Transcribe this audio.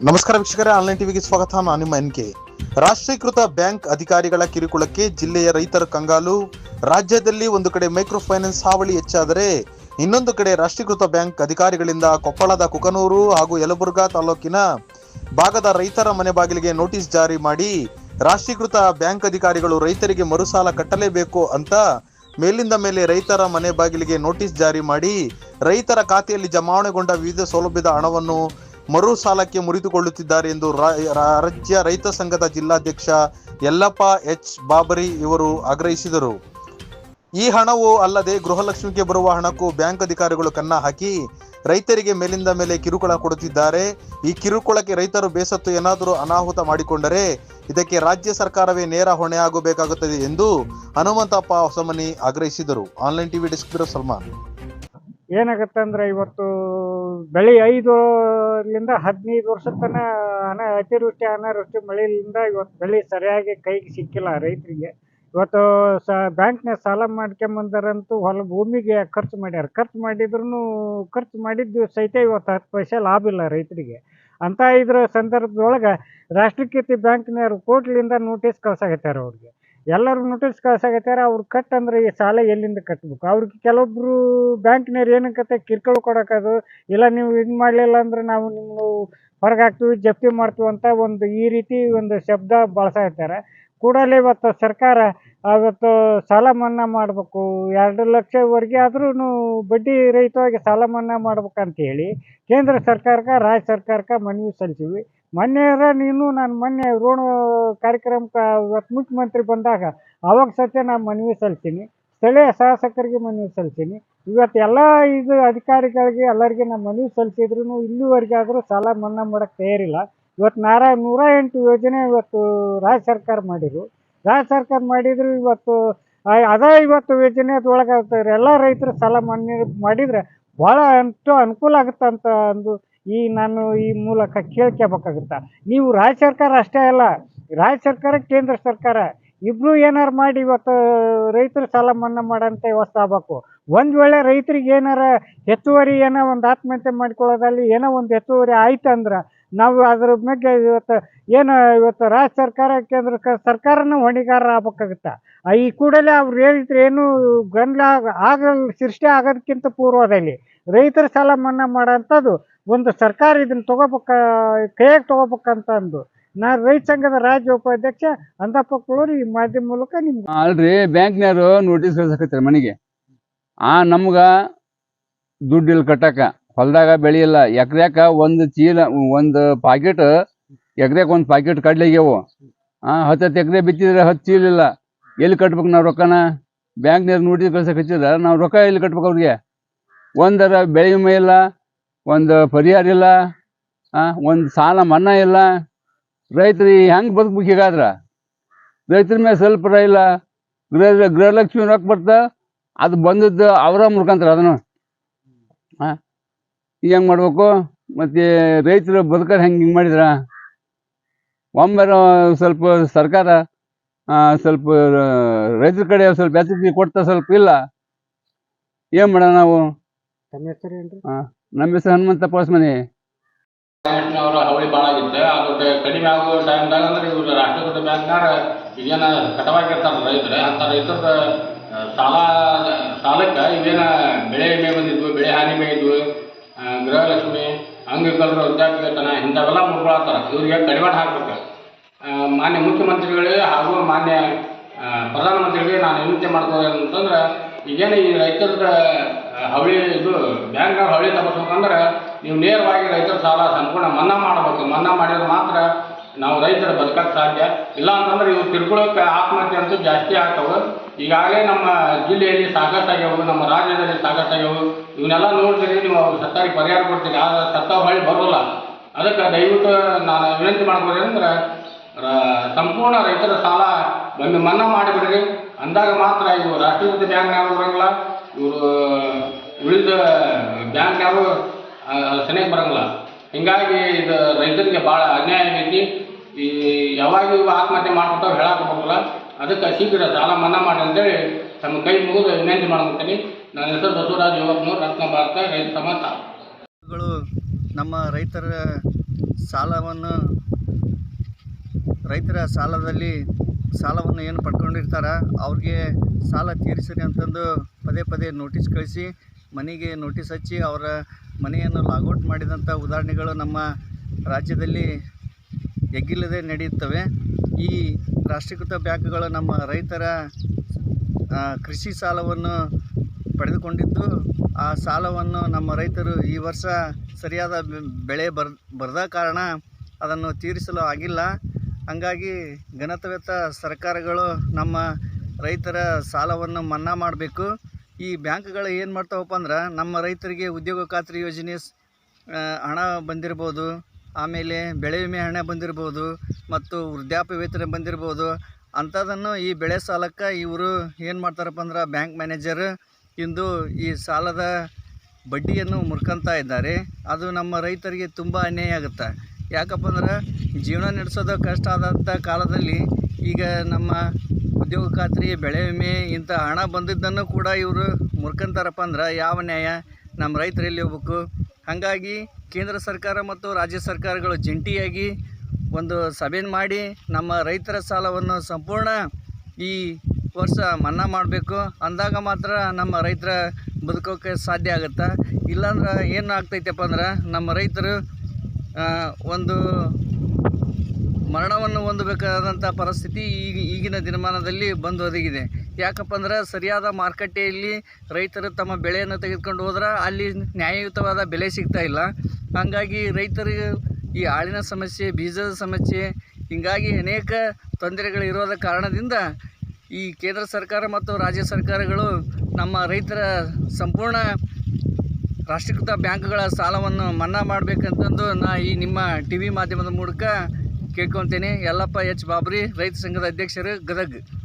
ನಮಸ್ಕಾರ ವೀಕ್ಷಕರೇ, ಆನ್ಲೈನ್ ಟಿವಿಗೆ ಸ್ವಾಗತ. ನಾನು ನಿಮ್ಮ ಎನ್ ಕೆ. ರಾಷ್ಟ್ರೀಕೃತ ಬ್ಯಾಂಕ್ ಅಧಿಕಾರಿಗಳ ಕಿರುಕುಳಕ್ಕೆ ಜಿಲ್ಲೆಯ ರೈತರ ಕಂಗಾಲು. ರಾಜ್ಯದಲ್ಲಿ ಒಂದು ಕಡೆ ಮೈಕ್ರೋ ಫೈನಾನ್ಸ್ ಹಾವಳಿ ಹೆಚ್ಚಾದರೆ ಇನ್ನೊಂದು ಕಡೆ ರಾಷ್ಟ್ರೀಕೃತ ಬ್ಯಾಂಕ್ ಅಧಿಕಾರಿಗಳಿಂದ ಕೊಪ್ಪಳದ ಕುಕನೂರು ಹಾಗೂ ಯಲಬುರ್ಗಾ ತಾಲೂಕಿನ ಭಾಗದ ರೈತರ ಮನೆ ಬಾಗಿಲಿಗೆ ನೋಟಿಸ್ ಜಾರಿ ಮಾಡಿ ರಾಷ್ಟ್ರೀಕೃತ ಬ್ಯಾಂಕ್ ಅಧಿಕಾರಿಗಳು ರೈತರಿಗೆ ಮರುಸಾಲ ಕಟ್ಟಲೇಬೇಕು ಅಂತ ಮೇಲಿಂದ ಮೇಲೆ ರೈತರ ಮನೆ ಬಾಗಿಲಿಗೆ ನೋಟಿಸ್ ಜಾರಿ ಮಾಡಿ ರೈತರ ಖಾತೆಯಲ್ಲಿ ಜಮಾವಣೆಗೊಂಡ ವಿವಿಧ ಸೌಲಭ್ಯದ ಹಣವನ್ನು ಮರು ಸಾಲಕ್ಕೆ ಮುರಿದುಕೊಳ್ಳುತ್ತಿದ್ದಾರೆ ಎಂದು ರಾಜ್ಯ ರೈತ ಸಂಘದ ಜಿಲ್ಲಾಧ್ಯಕ್ಷ ಯಲ್ಲಪ್ಪ ಎಚ್ ಬಾಬರಿ ಇವರು ಆಗ್ರಹಿಸಿದರು. ಈ ಹಣವು ಅಲ್ಲದೆ ಗೃಹಲಕ್ಷ್ಮಿಗೆ ಬರುವ ಹಣಕ್ಕೂ ಬ್ಯಾಂಕ್ ಅಧಿಕಾರಿಗಳು ಕನ್ನ ಹಾಕಿ ರೈತರಿಗೆ ಮೇಲಿಂದ ಮೇಲೆ ಕಿರುಕುಳ ಕೊಡುತ್ತಿದ್ದಾರೆ. ಈ ಕಿರುಕುಳಕ್ಕೆ ರೈತರು ಬೇಸತ್ತು ಏನಾದರೂ ಅನಾಹುತ ಮಾಡಿಕೊಂಡರೆ ಇದಕ್ಕೆ ರಾಜ್ಯ ಸರ್ಕಾರವೇ ನೇರ ಹೊಣೆ ಆಗಬೇಕಾಗುತ್ತದೆ ಎಂದು ಹನುಮಂತಪ್ಪ ಹೊಸಮನಿ ಆಗ್ರಹಿಸಿದರು. Online TV desk Salman. ಏನಾಗತ್ತಂದ್ರೆ ಇವತ್ತು ಬೆಳೆ ಐದರಿಂದ ಹದಿನೈದು ವರ್ಷದ ತನ ಅನ ಅತಿವೃಷ್ಟಿ, ಅನಾವೃಷ್ಟಿ ಮಳೆಯಿಂದ ಇವತ್ತು ಬೆಳೆ ಸರಿಯಾಗಿ ಕೈಗೆ ಸಿಕ್ಕಿಲ್ಲ ರೈತರಿಗೆ. ಇವತ್ತು ಸ ಬ್ಯಾಂಕ್ನಾಗ ಸಾಲ ಮಾಡ್ಕೊಂಬಂದಾರಂತೂ ಹೊಲ ಭೂಮಿಗೆ ಖರ್ಚು ಮಾಡ್ಯಾರ. ಖರ್ಚು ಮಾಡಿದ್ರು ಖರ್ಚು ಮಾಡಿದ್ದು ಸಹಿತ ಇವತ್ತು ಹತ್ತು ಪೈಸೆ ಲಾಭ ಇಲ್ಲ ರೈತರಿಗೆ. ಅಂತ ಇದ್ರ ಸಂದರ್ಭದೊಳಗೆ ರಾಷ್ಟ್ರೀಕೃತಿ ಬ್ಯಾಂಕ್ನವ್ರು ಕೋರ್ಟ್ಲಿಂದ ನೋಟಿಸ್ ಕಳ್ಸಾಕತ್ಯಾರ ಅವ್ರಿಗೆ. ಎಲ್ಲರೂ ನೋಟಿಸ್ ಕಳ್ಸಾಕತ್ಯಾರ, ಅವ್ರು ಕಟ್ ಅಂದ್ರೆ ಈ ಸಾಲ ಎಲ್ಲಿಂದ ಕಟ್ಬೇಕು? ಅವ್ರಿಗೆ ಕೆಲವೊಬ್ರು ಬ್ಯಾಂಕ್ನವ್ರು ಏನಕ್ಕತ್ತೆ ಕಿರ್ಕಳು ಕೊಡೋಕದು ಇಲ್ಲ ನೀವು ಇದು ಮಾಡಲಿಲ್ಲ ಅಂದ್ರೆ ನಾವು ನಿಮ್ಮ ಹೊರಗೆ ಹಾಕ್ತೀವಿ, ಜಪ್ತಿ ಮಾಡ್ತೀವಿ ಅಂತ ಒಂದು ಈ ರೀತಿ ಒಂದು ಶಬ್ದ ಬಳಸಾಕತ್ಯಾರ. ಕೂಡಲೇ ಇವತ್ತು ಸರ್ಕಾರ ಅವತ್ತು ಸಾಲ ಮನ್ನಾ ಮಾಡಬೇಕು. ಎರಡು ಲಕ್ಷವರೆಗೆ ಆದ್ರೂ ಬಡ್ಡಿ ರಹಿತವಾಗಿ ಸಾಲ ಮನ್ನಾ ಮಾಡ್ಬೇಕಂತ ಹೇಳಿ, ಕೇಂದ್ರ ಸರ್ಕಾರಕ್ಕೆ, ರಾಜ್ಯ ಸರ್ಕಾರಕ್ಕೆ ಮನವಿ ಸಲ್ಲಿಸಿವಿ ಮೊನ್ನೆರ ನೀನು ನಾನು ಮೊನ್ನೆ ಋಣ ಕಾರ್ಯಕ್ರಮಕ್ಕೆ ಇವತ್ತು ಮುಖ್ಯಮಂತ್ರಿ ಬಂದಾಗ, ಅವಾಗ ಸತ್ಯ ನಾನು ಮನವಿ ಸಲ್ಲಿಸೀನಿ, ಸ್ಥಳೀಯ ಶಾಸಕರಿಗೆ ಮನವಿ ಸಲ್ಲಿಸೀನಿ. ಇವತ್ತು ಎಲ್ಲ ಇದು ಅಧಿಕಾರಿಗಳಿಗೆ ಎಲ್ಲರಿಗೆ ನಾನು ಮನವಿ ಸಲ್ಲಿಸಿದ್ರು ಇಲ್ಲಿವರೆಗೆ ಆದರೂ ಸಾಲ ಮನ್ನಾ ಮಾಡೋಕ್ಕೆ ತಯಾರಿಲ್ಲ. ಇವತ್ತು ನಾರ ನೂರ ಎಂಟು ಯೋಜನೆ ಇವತ್ತು ರಾಜ್ಯ ಸರ್ಕಾರ ಮಾಡಿದ್ರು. ರಾಜ್ಯ ಸರ್ಕಾರ ಮಾಡಿದ್ರು ಇವತ್ತು ಅದೇ ಇವತ್ತು ಯೋಜನೆ ಅದ್ರೊಳಗೆ ಎಲ್ಲ ರೈತರು ಸಾಲ ಮನ್ನಾ ಮಾಡಿದರೆ ಭಾಳ ಅಂತೂ ಅನುಕೂಲ ಆಗುತ್ತಂತ ಅಂತ ಅಂದು ಈ ನಾನು ಈ ಮೂಲಕ ಕೇಳ್ಕೋಬೇಕಾಗುತ್ತೆ. ನೀವು ರಾಜ್ಯ ಸರ್ಕಾರ ಅಷ್ಟೇ ಅಲ್ಲ, ರಾಜ್ಯ ಸರ್ಕಾರ, ಕೇಂದ್ರ ಸರ್ಕಾರ, ಇಬ್ರು ಏನಾರು ಮಾಡಿ ಇವತ್ತು ರೈತರು ಸಾಲ ಮನ್ನಾ ಮಾಡೋಂಥ ವ್ಯವಸ್ಥೆ ಆಗ್ಬೇಕು. ಒಂದು ವೇಳೆ ರೈತರಿಗೆ ಏನಾರ ಹೆಚ್ಚುವರಿ ಏನೋ ಒಂದು ಆತ್ಮಹತ್ಯೆ ಮಾಡ್ಕೊಳ್ಳೋದಲ್ಲಿ ಏನೋ ಒಂದು ಹೆಚ್ಚುವರಿ ಆಯ್ತು ಅಂದ್ರೆ ನಾವು ಅದ್ರ ಬಗ್ಗೆ ಇವತ್ತು ಏನು ಇವತ್ತು ರಾಜ್ಯ ಸರ್ಕಾರ, ಕೇಂದ್ರ ಸರ್ಕಾರನೂ ಹೊಣೆಗಾರ ಆಗ್ಬೇಕಾಗುತ್ತೆ. ಈ ಕೂಡಲೇ ಅವ್ರು ಹೇಳಿದ್ರೆ ಏನು ಗೊಂದಲ ಆಗಲ್, ಸೃಷ್ಟಿ ಆಗೋದಕ್ಕಿಂತ ಪೂರ್ವದಲ್ಲಿ ರೈತರ ಸಾಲ ಮನ್ನಾ ಮಾಡೋಂಥದ್ದು ಒಂದು ಸರ್ಕಾರ ಇದನ್ನ ತಗೋಬೇಕ, ಕೈಯಾಗ ತಗೋಬೇಕಂತ ಅಂದು. ನಾನು ರೈತ ಸಂಘದ ರಾಜ್ಯ ಉಪಾಧ್ಯಕ್ಷ ಅಂದಪ್ಪ ಈ ಮಾಧ್ಯಮ ಮೂಲಕ ನಿಮ್ಗೆ ಅಲ್ರಿ, ಬ್ಯಾಂಕ್ನವರು ನೋಟಿಸ್ ಕಳ್ಸಕತ್ತಾರೆ ಮನೆಗೆ. ಆ, ನಮ್ಗೆ ದುಡ್ಡು ಇಲ್ಲಿ ಕಟ್ಟಕ. ಹೊಲ್ದಾಗ ಬೆಳೆಯಿಲ್ಲ ಇಲ್ಲ. ಎಕ್ರ್ಯಾಕ ಒಂದು ಚೀಲ, ಒಂದು ಪಾಕೆಟ್ ಎಕ್ರ್ಯಾಕ ಒಂದು ಪಾಕೆಟ್ ಕಡ್ಲಿಗೆವು ಆ ಹತ್ತು ಹತ್ತು ಎಕರೆ ಬಿತ್ತಿದ್ರೆ ಹತ್ತು ಚೀಲ ಇಲ್ಲ. ಎಲ್ಲಿ ಕಟ್ಬೇಕು ನಾವು ರೊಕ್ಕನ? ಬ್ಯಾಂಕ್ನವ್ರು ನೋಟಿಸ್ ಕಳ್ಸಕತ್ತಿದ್ರ ನಾವು ರೊಕ್ಕ ಎಲ್ಲಿ ಕಟ್ಬೇಕು ಅವ್ರಿಗೆ? ಒಂದರ ಬೆಳೆ ವಿಮೆ ಇಲ್ಲ ಒಂದು ಪರಿಹಾರ ಇಲ್ಲ ಒಂದು ಸಾಲ ಮನ್ನಾ ಇಲ್ಲ. ರೈತರು ಹೆಂಗೆ ಬದುಕ್ಬೇಕು ಹೀಗಾದ್ರೆ? ರೈತರ ಮೇಲೆ ಸ್ವಲ್ಪ ಇಲ್ಲ. ಗೃಹ, ಗೃಹಲಕ್ಷ್ಮಿ ರೊಕ್ಕ ಬರ್ತಾ, ಅದು ಬಂದದ್ದು ಅವರ ಮುಡ್ಕೊಂತಾರೆ ಅದನ್ನು. ಹಾಂ ಈಗ ಹೆಂಗೆ ಮಾಡಬೇಕು? ಮತ್ತು ರೈತರು ಬದುಕೋದು ಹೆಂಗೆ ಹಿಂಗೆ ಮಾಡಿದ್ರ? ಒಮ್ಮೆ ಸ್ವಲ್ಪ ಸರ್ಕಾರ ಸ್ವಲ್ಪ ರೈತರ ಕಡೆ ಸ್ವಲ್ಪ ಎಚ್ಚರಿಕೆ ಕೊಡ್ತಾ ಸ್ವಲ್ಪ ಇಲ್ಲ. ಏನು ಮಾಡೋಣ ನಾವು? ತಮ್ಮ ಹೆಸರು ಏನ್ರಿ? ನಮ್ಮ ಹೆಸರು ಹನುಮಂತಪ್ಪ ಹೊಸಮನಿ ಗೌರ್ಮೆಂಟ್ನವ್ರ ಹಾವಳಿ ಭಾಳ ಆಗಿತ್ತು. ಅದು ಕಡಿಮೆ ಆಗೋ ಟೈಮ್ದಾಗ ಅಂದ್ರೆ ಇವ್ರು ರಾಷ್ಟ್ರೀಕೃತ ಬ್ಯಾಂಕ್ನಾಗ ಈಗೇನ ಕಟವಾಗಿರ್ತಾರ ರೈತರು. ಅಂತ ರೈತರ ಸಾಲ ಸಾಲಕ್ಕೆ ಇವೇನ ಬೆಳೆ ವಿಮೆ ಬಂದಿದ್ವು ಬೆಳೆ ಹಾನಿ ಆ, ಗೃಹಲಕ್ಷ್ಮಿ ಅಂಗವಿಕಲರ ವೃದ್ಧಾಪ್ಯವೇತನ ಇಂಥವೆಲ್ಲ ಮುಟ್ಕೊಳತ್ತಾರ ಇವ್ರಿಗೆ ಕಡಿವಾಣ ಹಾಕ್ಬೇಕು. ಆ, ಮಾನ್ಯ ಮುಖ್ಯಮಂತ್ರಿಗಳೇ ಹಾಗೂ ಮಾನ್ಯ ಪ್ರಧಾನಮಂತ್ರಿಗಳಿಗೆ ನಾನು ವಿನಂತಿ ಮಾಡ್ಕೋದು ಅಂತಂದ್ರೆ ಈಗೇನು ಈ ರೈತರ ಹವಳಿ ಇದು ಬ್ಯಾಂಕ್ನಾಗ ಹವಳಿ ತಗೋಬೇಕಂದ್ರೆ ನೀವು ನೇರವಾಗಿ ರೈತರ ಸಾಲ ಸಂಪೂರ್ಣ ಮನ್ನಾ ಮಾಡಬೇಕು. ಮನ್ನಾ ಮಾಡಿದ್ರೆ ಮಾತ್ರ ನಾವು ರೈತರು ಬದುಕಕ್ಕೆ ಸಾಧ್ಯ. ಇಲ್ಲ ಅಂತಂದ್ರೆ ಇವು ತಿರ್ಕೊಳ್ಳೋಕೆ ಆತ್ಮಹತ್ಯೆ ಅಂತೂ ಜಾಸ್ತಿ ಆಗ್ತವೆ. ಈಗಾಗಲೇ ನಮ್ಮ ಜಿಲ್ಲೆಯಲ್ಲಿ ಸಾಕಷ್ಟು ಆಗ್ಯಾವು ನಮ್ಮ ರಾಜ್ಯದಲ್ಲಿ ಸಾಕಷ್ಟು ಆಗ್ಯಾವು ಇವನ್ನೆಲ್ಲ ನೋಡ್ತೀರಿ, ನೀವು ಅವ್ರು ಸತ್ತಾರಿ ಪರಿಹಾರ ಕೊಡ್ತೀರಿ. ಆದರೆ ಸತ್ತ ಹೊಳ್ಳಿ ಬರೋಲ್ಲ. ಅದಕ್ಕೆ ದಯವಿಟ್ಟು ನಾನು ವಿನಂತಿ ಮಾಡ್ಬೋದು ಅಂದ್ರೆ ಸಂಪೂರ್ಣ ರೈತರ ಸಾಲ ಒಮ್ಮೆ ಮನ್ನಾ ಮಾಡಿಬಿಡ್ರಿ. ಅಂದಾಗ ಮಾತ್ರ ಇವು ರಾಷ್ಟ್ರೀಕೃತ ಬ್ಯಾಂಕ್ನಾಗ ಬರಂಗಿಲ್ಲ. ಇವರು, ಉಳಿದ ಬ್ಯಾಂಕ್ ಯಾರು ಸನೇಕ ಬರಂಗಿಲ್ಲ. ಹಿಂಗಾಗಿ ಇದು ರೈತರಿಗೆ ಭಾಳ ಅನ್ಯಾಯ ಆಗೈತಿ. ಈ ಯಾವಾಗ ಇವು ಆತ್ಮಹತ್ಯೆ ಮಾಡ್ಕೊತಾವೆ ಹೇಳಕ್ಕೆ ಅದಕ್ಕೆ ಶೀಘ್ರ ಸಾಲ ಮನ್ನಾ ಮಾಡಿ ಅಂತೇಳಿ ತಮ್ಮ ಕೈ ಮುಗಿದು ವಿನಂತಿ ಮಾಡ್ಕೊತೀನಿ. ನನ್ನ ಹೆಸರು ಬಸವರಾಜ್ ಯುವಕನೂರು, ರತ್ನ ಭಾರತ, ರೈತ ಸಮಾಜ. ನಮ್ಮ ರೈತರ ಸಾಲವನ್ನು, ರೈತರ ಸಾಲದಲ್ಲಿ ಸಾಲವನ್ನು ಏನು ಪಡ್ಕೊಂಡಿರ್ತಾರ, ಅವ್ರಿಗೆ ಸಾಲ ತೀರಿಸಿರಿ ಅಂತಂದು ಪದೇ ಪದೇ ನೋಟಿಸ್ ಕಳಿಸಿ, ಮನೆಗೆ ನೋಟಿಸ್ ಹಚ್ಚಿ ಅವರ ಮನೆಯನ್ನು ಲಾಗೌಟ್ ಮಾಡಿದಂಥ ಉದಾಹರಣೆಗಳು ನಮ್ಮ ರಾಜ್ಯದಲ್ಲಿ ಎಗ್ಗಿಲ್ಲದೆ ನಡೆಯುತ್ತವೆ. ಈ ರಾಷ್ಟ್ರೀಕೃತ ಬ್ಯಾಂಕ್ಗಳು ನಮ್ಮ ರೈತರ ಕೃಷಿ ಸಾಲವನ್ನು ಪಡೆದುಕೊಂಡಿದ್ದು, ಆ ಸಾಲವನ್ನು ನಮ್ಮ ರೈತರು ಈ ವರ್ಷ ಸರಿಯಾದ ಬೆಳೆ ಬರ್, ಬರದ ಕಾರಣ ಅದನ್ನು ತೀರಿಸಲು ಆಗಿಲ್ಲ. ಹಂಗಾಗಿ ಘನತವೆತ್ತ ಸರ್ಕಾರಗಳು ನಮ್ಮ ರೈತರ ಸಾಲವನ್ನು ಮನ್ನಾ ಮಾಡಬೇಕು. ಈ ಬ್ಯಾಂಕ್ಗಳು ಏನು ಮಾಡ್ತಾವಪ್ಪ ಅಂದ್ರೆ ನಮ್ಮ ರೈತರಿಗೆ ಉದ್ಯೋಗ ಖಾತ್ರಿ ಯೋಜನೆ ಹಣ ಬಂದಿರ್ಬೋದು, ಆಮೇಲೆ ಬೆಳೆ ವಿಮೆ ಹಣ ಬಂದಿರ್ಬೋದು ಮತ್ತು ವೃದ್ಧಾಪ್ಯ ವೇತನ ಬಂದಿರ್ಬೋದು. ಅಂಥದ್ದನ್ನು ಈ ಬೆಳೆ ಸಾಲಕ್ಕೆ ಇವರು ಏನು ಮಾಡ್ತಾರಪ್ಪ ಅಂದ್ರೆ ಬ್ಯಾಂಕ್ ಮ್ಯಾನೇಜರ್ ಇಂದು ಈ ಸಾಲದ ಬಡ್ಡಿಯನ್ನು ಮುರ್ಕೊತಾ ಇದ್ದಾರೆ. ಅದು ನಮ್ಮ ರೈತರಿಗೆ ತುಂಬ ಅನ್ಯಾಯ ಆಗುತ್ತೆ. ಯಾಕಪ್ಪ ಅಂದ್ರೆ ಜೀವನ ನಡೆಸೋದು ಕಷ್ಟ ಆದಂಥ ಕಾಲದಲ್ಲಿ ಈಗ ನಮ್ಮ ಉದ್ಯೋಗ ಖಾತ್ರಿ, ಬೆಳೆ ವಿಮೆ, ಇಂಥ ಹಣ ಬಂದಿದ್ದನ್ನು ಕೂಡ ಇವರು ಮುರ್ಕಂತಾರಪ್ಪ ಅಂದ್ರೆ ಯಾವ ನ್ಯಾಯ? ನಮ್ಮ ರೈತರು ಎಲ್ಲಿ ಹೋಗ್ಬೇಕು? ಹಾಗಾಗಿ ಕೇಂದ್ರ ಸರ್ಕಾರ ಮತ್ತು ರಾಜ್ಯ ಸರ್ಕಾರಗಳು ಜಂಟಿಯಾಗಿ ಒಂದು ಸಭೆ ಮಾಡಿ ನಮ್ಮ ರೈತರ ಸಾಲವನ್ನು ಸಂಪೂರ್ಣ ಈ ವರ್ಷ ಮನ್ನಾ ಮಾಡಬೇಕು. ಅಂದಾಗ ಮಾತ್ರ ನಮ್ಮ ರೈತರ ಬದುಕೋಕೆ ಸಾಧ್ಯ ಆಗುತ್ತೆ? ಇಲ್ಲಾಂದ್ರೆ ಏನು ಆಗ್ತೈತಪ್ಪ ಅಂದ್ರೆ ನಮ್ಮ ರೈತರು ಒಂದು ಮರಣವನ್ನು ಹೊಂದಬೇಕಾದಂಥ ಪರಿಸ್ಥಿತಿ ಈಗ ಈಗಿನ ದಿನಮಾನದಲ್ಲಿ ಬಂದು ಒದಗಿದೆ. ಯಾಕಪ್ಪ ಅಂದ್ರೆ ಸರಿಯಾದ ಮಾರುಕಟ್ಟೆಯಲ್ಲಿ ರೈತರು ತಮ್ಮ ಬೆಳೆಯನ್ನು ತೆಗೆದುಕೊಂಡು ಹೋದ್ರೆ ಅಲ್ಲಿ ನ್ಯಾಯಯುತವಾದ ಬೆಲೆ ಸಿಗ್ತಾ ಇಲ್ಲ. ಹಾಗಾಗಿ ರೈತರಿಗೆ ಈ ಆಳಿನ ಸಮಸ್ಯೆ, ಬೀಜದ ಸಮಸ್ಯೆ, ಹೀಗಾಗಿ ಅನೇಕ ತೊಂದರೆಗಳು ಇರೋದ ಕಾರಣದಿಂದ ಈ ಕೇಂದ್ರ ಸರ್ಕಾರ ಮತ್ತು ರಾಜ್ಯ ಸರ್ಕಾರಗಳು ನಮ್ಮ ರೈತರ ಸಂಪೂರ್ಣ ರಾಷ್ಟ್ರೀಕೃತ ಬ್ಯಾಂಕ್ಗಳ ಸಾಲವನ್ನು ಮನ್ನಾ ಮಾಡಬೇಕಂತಂದು ನಾ ಈ ನಿಮ್ಮ ಟಿ ವಿ ಮಾಧ್ಯಮದ ಮೂಲಕ ಕೇಳ್ಕೊತೇನೆ. ಯಲ್ಲಪ್ಪ ಎಚ್. ಬಾಬ್ರಿ, ರೈತ ಸಂಘದ ಅಧ್ಯಕ್ಷರು ಗದಗ್.